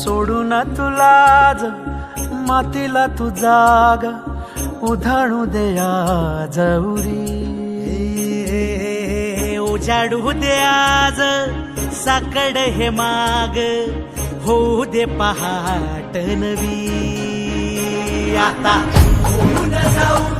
सोडू ना तुलाज मातीला तू जाग उधाणू दया जवरी उजाडू दे आज साकड हे माग होऊ दे पहाट नवी. आता जाऊ.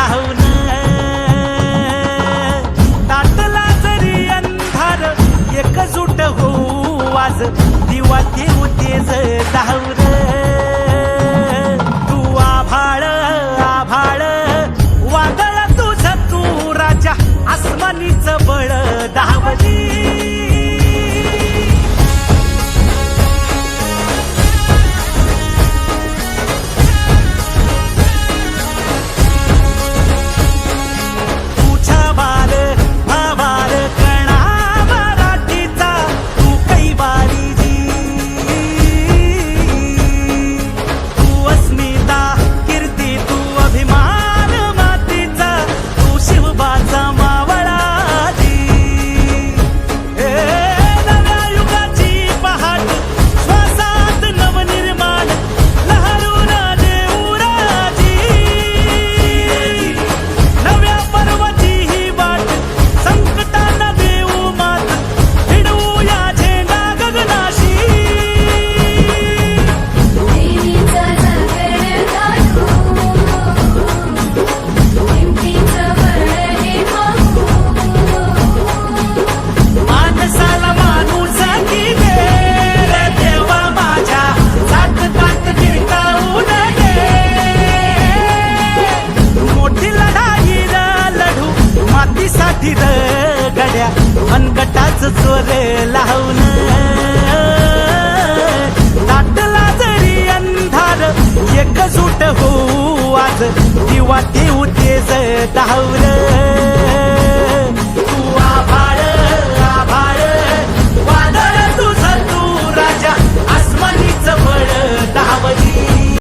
लावून ताटला जरी अंधार एकजूट होऊ आज दिवा देऊ तेज धावर तू आभाळ आभाळ वादळ तुझ तू राजा आसमानीच बळ दहावली मोठी लढाई र लढू. मातीसाठी र गड्या. मनगटाच चोर लावून दाटला जरी अंधार एकजूट होऊ आज. दिवा देऊ तेज धावर